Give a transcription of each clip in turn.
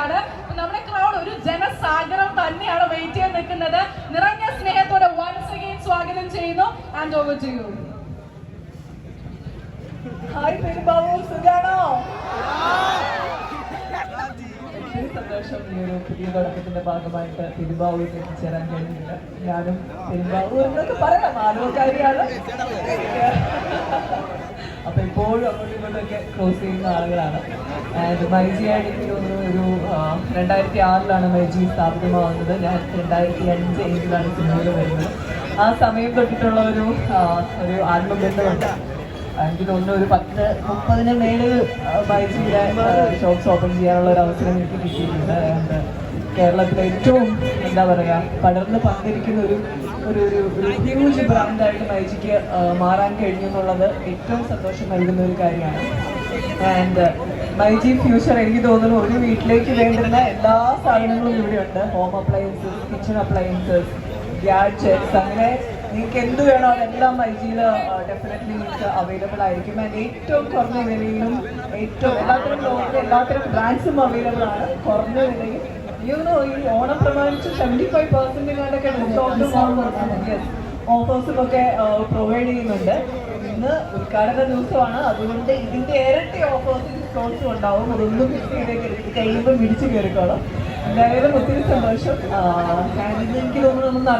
അപ്പൊ നമ്മുടെ ക്രൗഡ് ഒരു ജനസാഗരം തന്നെയാണ് വെയിറ്റ് ചെയ്ത് നിൽക്കുന്നത്. നിറഞ്ഞ സ്നേഹത്തോടെ വൺസ് അഗെയിൻ സ്വാഗതം ചെയ്യുന്നു. And over to you hi Perumbavoor സുഖാണോ? സന്തോഷം ഈ പുതിയ തുടക്കത്തിന്റെ ഭാഗമായിട്ട് പെരുമ്പാവൂരിൽ എത്തിച്ചേരാൻ കഴിഞ്ഞില്ല. ഞാനും പെരുമ്പാവൂർ എന്നൊക്കെ പറയാം ആലോചക്കാരിയാണ് അപ്പൊ ഇപ്പോഴും അങ്ങോട്ടും ഇങ്ങോട്ടൊക്കെ ക്രോസ് ചെയ്യുന്ന ആളുകളാണ്. ആൻഡ് മൈജി ആയിട്ട് എനിക്ക് തോന്നുന്നു ഒരു രണ്ടായിരത്തി ആറിലാണ് മൈജി സ്ഥാപിതമാവുന്നത് ഞാൻ രണ്ടായിരത്തി അഞ്ച് ഏഴിലാണ് സിനിമയിൽ വരുന്നത്. ആ സമയം തൊട്ടിട്ടുള്ള ഒരു ഒരു ആത്മബന്ധമുണ്ട്. എനിക്ക് തോന്നുന്നു ഒരു പത്ത് മുപ്പതിന് മേൽ മൈജി ഷോപ്സ് ഓപ്പൺ ചെയ്യാനുള്ള ഒരു അവസരം എനിക്ക് കിട്ടിയിട്ടുണ്ട്. കേരളത്തിലെ ഏറ്റവും എന്താ പറയുക പടർന്ന് പന്തിരിക്കുന്ന ഒരു ഒരു ഒരു ഹ്യൂജ് ബ്രാൻഡായിട്ട് മൈജിക്ക് മാറാൻ കഴിഞ്ഞു എന്നുള്ളത് ഏറ്റവും സന്തോഷം നൽകുന്ന ഒരു കാര്യമാണ്. ആൻഡ് മൈജി ഫ്യൂച്ചർ എനിക്ക് തോന്നുന്നു ഒരു വീട്ടിലേക്ക് വേണ്ടുന്ന എല്ലാ സാധനങ്ങളും ഇവിടെയുണ്ട്. Home appliances kitchen appliances gadgets അങ്ങനെ നിങ്ങൾക്ക് എന്ത് വേണോ അതെല്ലാം മൈജിയിൽ ഡെഫിനറ്റ്ലി നിങ്ങൾക്ക് അവൈലബിൾ ആയിരിക്കും. ആൻഡ് ഏറ്റവും കുറഞ്ഞ വിലയിലും ഏറ്റവും എല്ലാത്തരം ലോകത്തെ എല്ലാത്തരം ബ്രാൻഡ്സും അവൈലബിൾ ആണ്. കുറഞ്ഞ വിലയിൽ യുനോ ഈ ഓണം പ്രമാണിച്ച് സെവന്റി ഫൈവ് പെർസെന്റിനൊക്കെ ഡിസ്കൗണ്ടും ഓഫേഴ്സും ഒക്കെ പ്രൊവൈഡ് ചെയ്യുന്നുണ്ട്. ഇന്ന് ഉദ്ഘാടന ദിവസമാണ്. അതുകൊണ്ട് ഇതിന്റെ ഇരട്ടി ഓഫേഴ്സിൽ ഡിസ്കൗണ്ട്സും ഉണ്ടാവും. അതൊന്നും മിസ് ചെയ്തേക്ക് കഴിയുമ്പോൾ പിടിച്ചു കയറിക്കോളാം. എന്തായാലും ഒത്തിരി സന്തോഷം. എനിക്ക് തോന്നുന്നു നമ്മൾ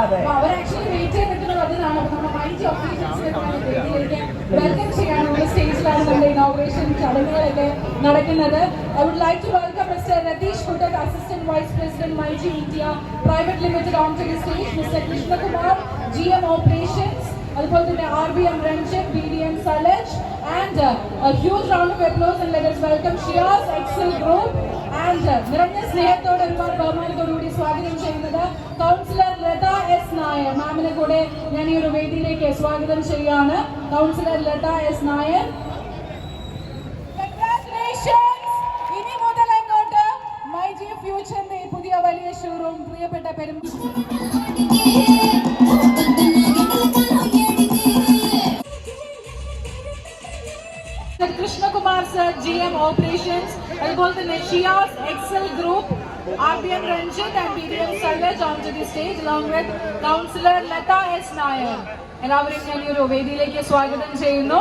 അതെ. അവർ ആക്ച്വലി വെയിറ്റ് ചെയ്ത് നിൽക്കുന്നത് നമ്മുടെ ഓപ്പറേഷൻസിലേക്ക് വെൽക്കം ചെയ്യാനുള്ള സ്റ്റേജിലാണ് നമ്മുടെ ഇനോഗ്രേഷൻ ചടങ്ങുകളൊക്കെ നടക്കുന്നത്. I would like to welcome Mister Ratheesh Kuttak assistant vice president myG India private limited on to the stage Mister Krishnakumar G M operations അതുപോലെ തന്നെ R B M Ranjith B D M Salaj and huge round of applause and let's welcome Shiyas Excel group and നിറഞ്ഞ സ്നേഹത്തോടെ ഒരുപാട് ബഹുമാനത്തോടുകൂടി സ്വാഗതം ചെയ്യുന്നത് councillor Latha S Nair. മാമിനെ കൂടെ ഞാൻ ഈ ഒരു വേദിയിലേക്ക് സ്വാഗതം ചെയ്യാണ് കൗൺസിലർ ലത എസ് നായർ! ഇനി മുതൽ അങ്ങോട്ട് മൈ ജി ഫ്യൂച്ചറിന്റെ പുതിയ വലിയ ഷോറൂം പ്രിയപ്പെട്ട പെരും Krishnakumar sir G M operations അതുപോലെ തന്നെ Shiyas Excel group R Ranjit and Ranjith and onto the stage along on to the S. Nair. എല്ലാവരും ഞാൻ വേദിയിലേക്ക് സ്വാഗതം ചെയ്യുന്നു.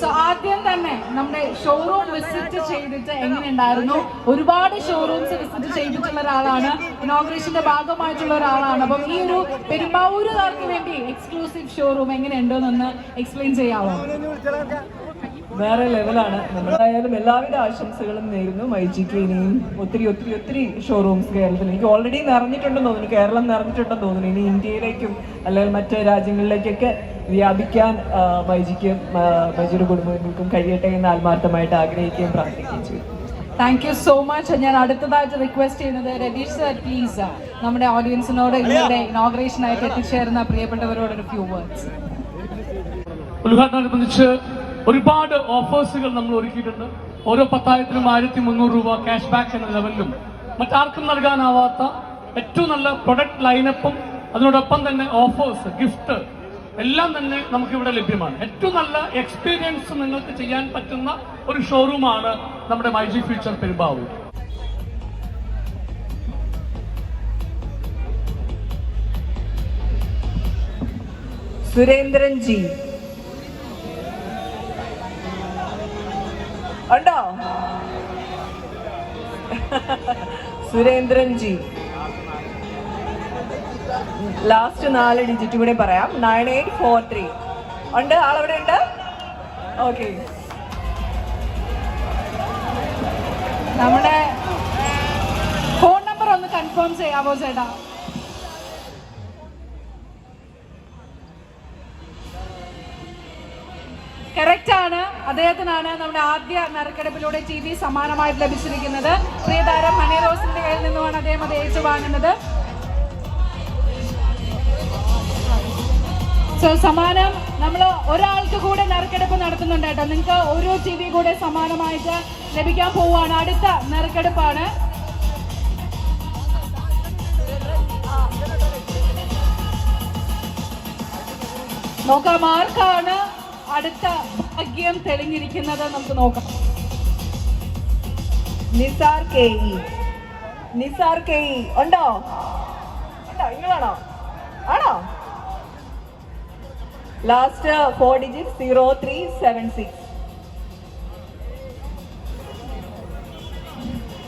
സോ ആദ്യം തന്നെ നമ്മുടെ ഷോറൂം വിസിറ്റ് ചെയ്തിട്ട് എങ്ങനെയുണ്ടായിരുന്നു? ഒരുപാട് ഷോറൂംസ് വിസിറ്റ് ചെയ്തിട്ടുള്ള ഒരാളാണ്. ഇനോഗ്രേഷന്റെ ഭാഗമായിട്ടുള്ള ഒരാളാണ്. അപ്പം ഈ ഒരു പെരുമ്പാവൂരുകാർക്ക് വേണ്ടി എക്സ്ക്ലൂസീവ് ഷോറൂം എങ്ങനെയുണ്ടെന്നൊന്ന് എക്സ്പ്ലെയിൻ ചെയ്യാമോ വേറെ ലെവലാണ് നമ്മളായാലും എല്ലാവിധ ആശംസകളും നേരുന്നു. മൈജിക്ക് ഇനിയും ഒത്തിരി ഒത്തിരി ഒത്തിരി ഷോറൂംസ് കേരളത്തിൽ. എനിക്ക് ഓൾറെഡി നിറഞ്ഞിട്ടുണ്ടെന്ന് തോന്നുന്നു. കേരളം നിറഞ്ഞിട്ടുണ്ടെന്ന് തോന്നുന്നു. ഇനി ഇന്ത്യയിലേക്കും അല്ലെങ്കിൽ മറ്റ് രാജ്യങ്ങളിലേക്കൊക്കെ വ്യാപിക്കാൻ മൈജിക്കും മൈജിയുടെ കുടുംബങ്ങൾക്കും കഴിയട്ടെ എന്ന് ആത്മാർത്ഥമായിട്ട് ആഗ്രഹിക്കുകയും പ്രാർത്ഥിക്കുകയും ചെയ്തു. താങ്ക് യു സോ മച്ച് ഞാൻ അടുത്തതായിട്ട് റിക്വസ്റ്റ് ചെയ്യുന്നത് രതീഷ് സർ പ്ലീസ് നമ്മുടെ ഓഡിയൻസിനോട് ഇന്നത്തെ ഇനോഗ്രേഷനായിട്ട് എത്തിച്ചേർന്ന പ്രിയപ്പെട്ടവരോട് ഒരു ഫ്യൂ വേർഡ്സ് ഉദ്ഘാടനത്തോടനുബന്ധിച്ച് ഒരുപാട് ഓഫേഴ്സുകൾ നമ്മൾ ഒരുക്കിയിട്ടുണ്ട്. ഓരോ പത്തായിരത്തിനും ആയിരത്തി മുന്നൂറ് രൂപ ക്യാഷ് ബാക്ക് എന്ന ലെവലിലും മറ്റാർക്കും നൽകാനാവാത്ത ഏറ്റവും നല്ല പ്രൊഡക്റ്റ് ലൈനപ്പും അതിനോടൊപ്പം തന്നെ ഓഫേഴ്സ് ഗിഫ്റ്റ് എല്ലാം തന്നെ നമുക്ക് ഇവിടെ ലഭ്യമാണ്. ഏറ്റവും നല്ല എക്സ്പീരിയൻസ് നിങ്ങൾക്ക് ചെയ്യാൻ പറ്റുന്ന ഒരു ഷോറൂമാണ് നമ്മുടെ മൈജി ഫ്യൂച്ചർ പെരുമ്പാവൂർ. സുരേന്ദ്രൻ ജി ഉണ്ടോ സുരേന്ദ്രൻ ജി ലാസ്റ്റ് നാല് ഡിജിറ്റ് കൂടെ പറയാം. നയൻ എയ്റ്റ് ഫോർ ത്രീ ഉണ്ട്? ആളവിടെ ഉണ്ട് ഓക്കെ നമ്മുടെ ഫോൺ നമ്പർ ഒന്ന് കൺഫേം ചെയ്യാമോ ചേട്ടാ? അദ്ദേഹത്തിനാണ് നമ്മുടെ ആദ്യ നറുക്കെടുപ്പിലൂടെ ടി വി സമ്മാനമായിട്ട് ലഭിച്ചിരിക്കുന്നത്. പ്രിയതാരം ഹണി റോസിന്റെ കയ്യിൽ നിന്നുമാണ് അദ്ദേഹം അത് ഏറ്റുവാങ്ങുന്നത് സോ സമ്മാനം നമ്മൾ ഒരാൾക്ക് കൂടെ നറുക്കെടുപ്പ് നടത്തുന്നുണ്ട് കേട്ടോ. നിങ്ങൾക്ക് ഓരോ ടി വി കൂടെ സമ്മാനമായിട്ട് ലഭിക്കാൻ പോവുകയാണ്. അടുത്ത നറുക്കെടുപ്പാണ്. നോക്കാം ആർക്കാണ് അടുത്ത ഭാഗ്യം തെളിഞ്ഞിരിക്കുന്നത് നമുക്ക് നോക്കാം. Nisar K E. Nisar K E. ഉണ്ടോ? ഉണ്ടോ? നിങ്ങളാണോ? ആണോ? Last four digit zero three seven six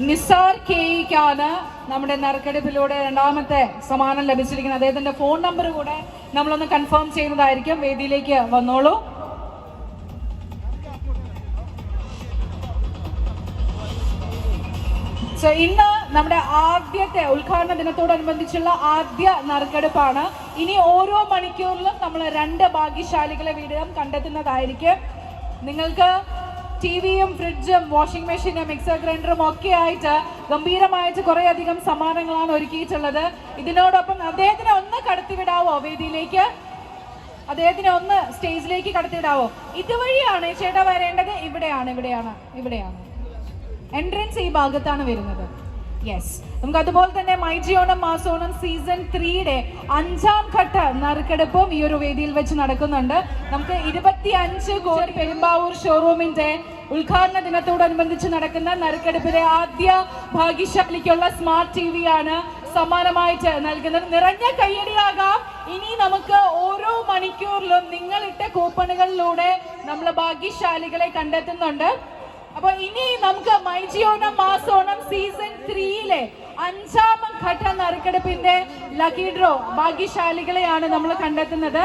Nisar കെയ്ക്കാണ് നമ്മുടെ നറുക്കെടുപ്പിലൂടെ രണ്ടാമത്തെ സമ്മാനം ലഭിച്ചിരിക്കുന്നത്. അദ്ദേഹത്തിന്റെ ഫോൺ നമ്പർ കൂടെ നമ്മളൊന്ന് കൺഫേം ചെയ്യുന്നതായിരിക്കും. വേദിയിലേക്ക് വന്നോളൂ. സോ ഇന്ന് നമ്മുടെ ആദ്യത്തെ ഉദ്ഘാടന ദിനത്തോടനുബന്ധിച്ചുള്ള ആദ്യ നറുക്കെടുപ്പാണ്. ഇനി ഓരോ മണിക്കൂറിലും നമ്മൾ രണ്ട് ഭാഗ്യശാലികളെ വീടും കണ്ടെത്തുന്നതായിരിക്കും. നിങ്ങൾക്ക് ടി വിയും ഫ്രിഡ്ജും വാഷിംഗ് മെഷീനും മിക്സർ ഗ്രൈൻഡറും ഒക്കെ ആയിട്ട് ഗംഭീരമായിട്ട് കുറേയധികം സമ്മാനങ്ങളാണ് ഒരുക്കിയിട്ടുള്ളത്. ഇതിനോടൊപ്പം അദ്ദേഹത്തിനെ ഒന്ന് കടത്തിവിടാവോ വേദിയിലേക്ക്? അദ്ദേഹത്തിനെ ഒന്ന് സ്റ്റേജിലേക്ക് കടത്തിവിടാവോ? ഇതുവഴിയാണ് ചേട്ടാ വരേണ്ടത്. ഇവിടെയാണ് ഇവിടെയാണ് ഇവിടെയാണ്. എൻട്രൻസ് ഈ ഭാഗത്താണ് വരുന്നത്. യെസ് നമുക്ക് അതുപോലെ തന്നെ മൈജിയോണം മാസോണം സീസൺ ത്രീയുടെ അഞ്ചാം ഘട്ട നറുക്കെടുപ്പും ഈ ഒരു വേദിയിൽ വെച്ച് നടക്കുന്നുണ്ട്. നമുക്ക് ഇരുപത്തി അഞ്ച് കോടി പെരുമ്പാവൂർ ഷോറൂമിന്റെ ഉദ്ഘാടന ദിനത്തോടനുബന്ധിച്ച് നടക്കുന്ന നറുക്കെടുപ്പിലെ ആദ്യ ഭാഗ്യശാലിക്കുള്ള സ്മാർട്ട് ടി വി ആണ് സമ്മാനമായിട്ട് നൽകുന്നത്. നിറഞ്ഞ കയ്യടിയാകാം. ഇനി നമുക്ക് ഓരോ മണിക്കൂറിലും നിങ്ങളിട്ട കൂപ്പണുകളിലൂടെ നമ്മൾ ഭാഗ്യശാലികളെ കണ്ടെത്തുന്നുണ്ട്. അപ്പൊ ഇനി നമുക്ക് മൈജിയോണം മാസോണം സീസൺ ത്രീയിലെ അഞ്ചാമം ഘട്ട നറുക്കെടുപ്പിന്റെ ലക്കി ഡ്രോ ഭാഗ്യശാലികളെയാണ് നമ്മൾ കണ്ടെത്തുന്നത്.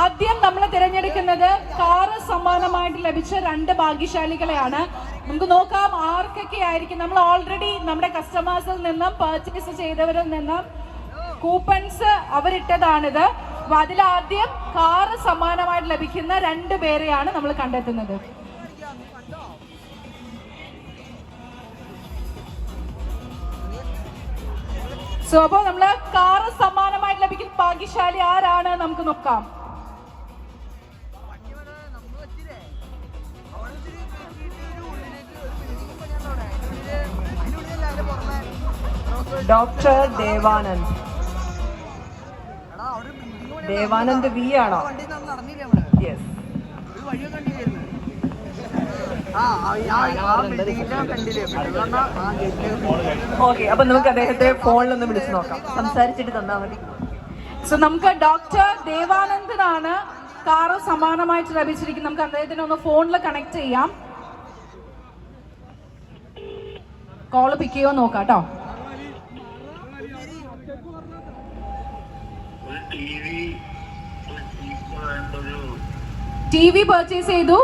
ആദ്യം നമ്മൾ തിരഞ്ഞെടുക്കുന്നത് കാറ് സമ്മാനമായിട്ട് ലഭിച്ച രണ്ട് ഭാഗ്യശാലികളെയാണ്. നമുക്ക് നോക്കാം ആർക്കൊക്കെ ആയിരിക്കും. നമ്മൾ ഓൾറെഡി നമ്മുടെ കസ്റ്റമേഴ്സിൽ നിന്നും പർച്ചേസ് ചെയ്തവരിൽ നിന്നും കൂപ്പൺസ് അവരിട്ടതാണിത്. അപ്പൊ അതിലാദ്യം കാറ് സമ്മാനമായിട്ട് ലഭിക്കുന്ന രണ്ട് പേരെയാണ് നമ്മൾ കണ്ടെത്തുന്നത്. സോ അപ്പോൾ നമ്മൾ കാറ് സമ്മാനമായിട്ട് ലഭിക്കുന്ന ഭാഗ്യശാലി ആരാണ് നമുക്ക് നോക്കാം. ഡോക്ടർ ദേവാനന്ദ്. ദേവാനന്ദ് വി ആണോ? യെസ് ഓക്കെ അപ്പൊ നമുക്ക് അദ്ദേഹത്തെ ഫോണിൽ ഒന്ന് വിളിച്ചു നോക്കാം. സംസാരിച്ചിട്ട് തന്നാ മതി. സോ നമുക്ക് ഡോക്ടർ ദേവാനന്ദനാണ് കാറ് സമാനമായിട്ട് ലഭിച്ചിരിക്കുന്നത്. നമുക്ക് അദ്ദേഹത്തിനെ ഒന്ന് ഫോണിൽ കണക്ട് ചെയ്യാം. കോൾ പിക്ക് ചെയ്യുമോ നോക്കാം കേട്ടോ ഒരു ടി വി പർച്ചേസ് ചെയ്തു?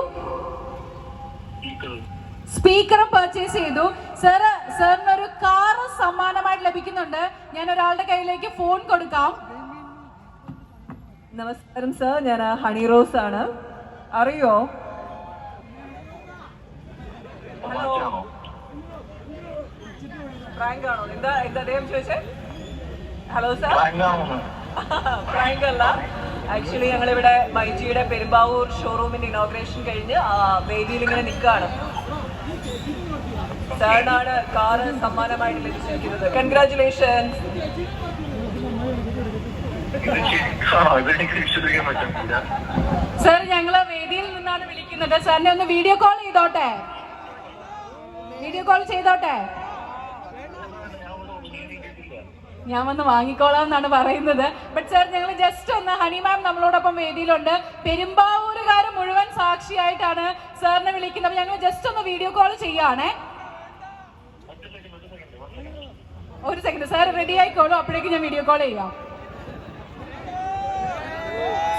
സ്പീക്കറും പർച്ചേസ് ചെയ്തു. സാറ് സാറിന് ഒരു കാറ് സമ്മാനമായിട്ട് ലഭിക്കുന്നുണ്ട്. ഞാൻ ഒരാളുടെ കയ്യിലേക്ക് ഫോൺ കൊടുക്കാം. നമസ്കാരം സർ ഞാൻ ഹണി റോസ് ആണ്. അറിയോ? ഹലോ പ്രാങ്ക് ആണോ? എന്താ എന്താ അദ്ദേഹം ചോദിച്ചേ? ഹലോ സർ പ്രാങ്ക് അല്ല ആക്ച്വലി ഞങ്ങളിവിടെ മൈജിയുടെ പെരുമ്പാവൂർ ഷോറൂമിന്റെ ഇനോഗ്രേഷൻ കഴിഞ്ഞ് വേദിയിൽ ഇങ്ങനെ നിൽക്കുകയാണ് സാറിനാണ് കാറ് സമ്മാനമായിട്ട് ലഭിച്ചിരിക്കുന്നത്. കൺഗ്രാചുലേഷൻ ഇത് ശരിക്കാണോ ഇതെനിക്ക് വിശ്വസിക്കാൻ പറ്റുന്നില്ല സാർ ഞങ്ങൾ വേദിയിൽ നിന്നാണ് വിളിക്കുന്നത്. സാറിനെ ഒന്ന് വീഡിയോ കോൾ ചെയ്തോട്ടെ? വീഡിയോ കോൾ ചെയ്തോട്ടെ? ഞാൻ വന്ന് വാങ്ങിക്കോളാം എന്നാണ് പറയുന്നത്. ബട്ട് സാർ ഞങ്ങൾ ജസ്റ്റ് ഒന്ന് ഹണി മാം നമ്മളോടൊപ്പം വേദിയിലുണ്ട്. പെരുമ്പാവൂരുകാർ മുഴുവൻ സാക്ഷിയായിട്ടാണ് സാറിനെ വിളിക്കുന്നത്. ഞങ്ങൾ ജസ്റ്റ് ഒന്ന് വീഡിയോ കോൾ ചെയ്യാണേ ഒരു സെക്കൻഡ് സാർ റെഡി ആയിക്കോളൂ. അപ്പോഴേക്കും ഞാൻ വീഡിയോ കോൾ ചെയ്യാം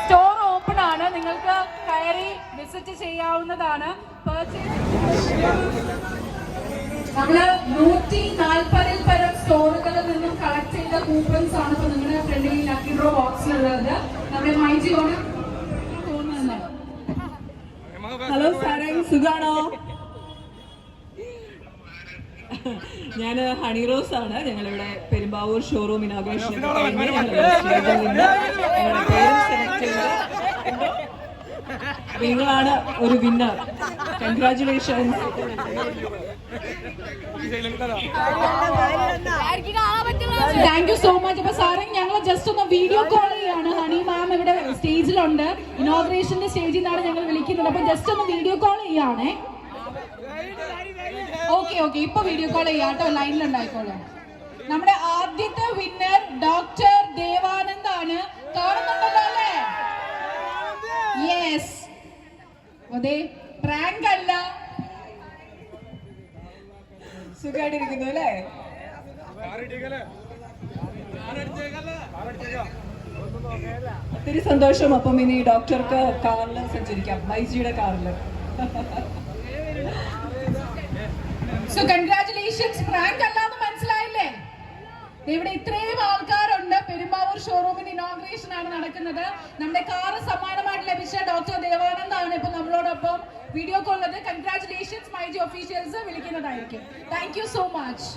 സ്റ്റോർ ഓപ്പൺ ആണ്. നിങ്ങൾക്ക് കയറി വിസിറ്റ് ചെയ്യാവുന്നതാണ്. പർച്ചേസ് നമ്മൾ നൂറ്റി നാൽപ്പതിൽ പരം സ്റ്റോറുകളിൽ നിന്നും കളക്ട് ചെയ്ത കൂപ്പൺസ് ആണ് ഇപ്പൊ നിങ്ങളുടെ ഫ്രണ്ടിൽ ലക്കി ഡ്രോ ബോക്സിലുള്ളത് നമ്മുടെ മൈജി ഓണം ഹലോ സാറേ സുഖാണോ ഞാൻ ഹണി റോസ് ആണ് ഞങ്ങളിവിടെ പെരുമ്പാവൂർ ഷോറൂം ഇനോഗ്രേഷൻ നിങ്ങളാണ് ഒരു winner congratulation thank you so much അപ്പൊ സാറേ ഞങ്ങൾ ജസ്റ്റ് ഒന്ന് വീഡിയോ കോൾ ചെയ്യാണ്. ഹണി മാം ഇവിടെ സ്റ്റേജിലുണ്ട് ഇനോഗ്രേഷന്റെ സ്റ്റേജിൽ നിന്നാണ് ഞങ്ങൾ വിളിക്കുന്നത്. അപ്പൊ ജസ്റ്റ് ഒന്ന് വീഡിയോ കോൾ ചെയ്യാണേ. ഓക്കെ ഓക്കെ ഇപ്പൊ വീഡിയോ കോൾ ചെയ്യാം കേട്ടോ. ലൈനിലുണ്ടായിക്കോളൂ നമ്മുടെ ആദ്യത്തെ വിന്നർ ഡോക്ടർ ദേവാനന്ദ് ആണ് കാണുന്നുണ്ടല്ലോ അല്ലേ യെസ് അതെ പ്രാങ്ക് അല്ല സുഖമായിട്ടിരിക്കുന്നു അല്ലേ? ഒത്തിരി സന്തോഷം. അപ്പം ഇനി ഡോക്ടർക്ക് കാറിൽ സഞ്ചരിക്കാം. മൈജിയുടെ കാറിൽ. സോ കൺഗ്രാറ്റുലേഷൻസ് പ്രാങ്ക് അല്ലാന്ന് മനസ്സിലായില്ലേ? ഇവിടെ ഇത്രയും ആൾക്കാരുണ്ട്. പെരുമ്പാവൂർ ഷോറൂമിന് ഇനോഗ്രേഷൻ ആണ് നടക്കുന്നത്. നമ്മുടെ കാറ് സമ്മാനമായിട്ട് ലഭിച്ച ഡോക്ടർ ദേവാനന്ദ് ആണ് ഇപ്പൊ നമ്മളോടൊപ്പം. Video call congratulations myG officials വിളിക്കുന്നതായിരിക്കും. Thank so much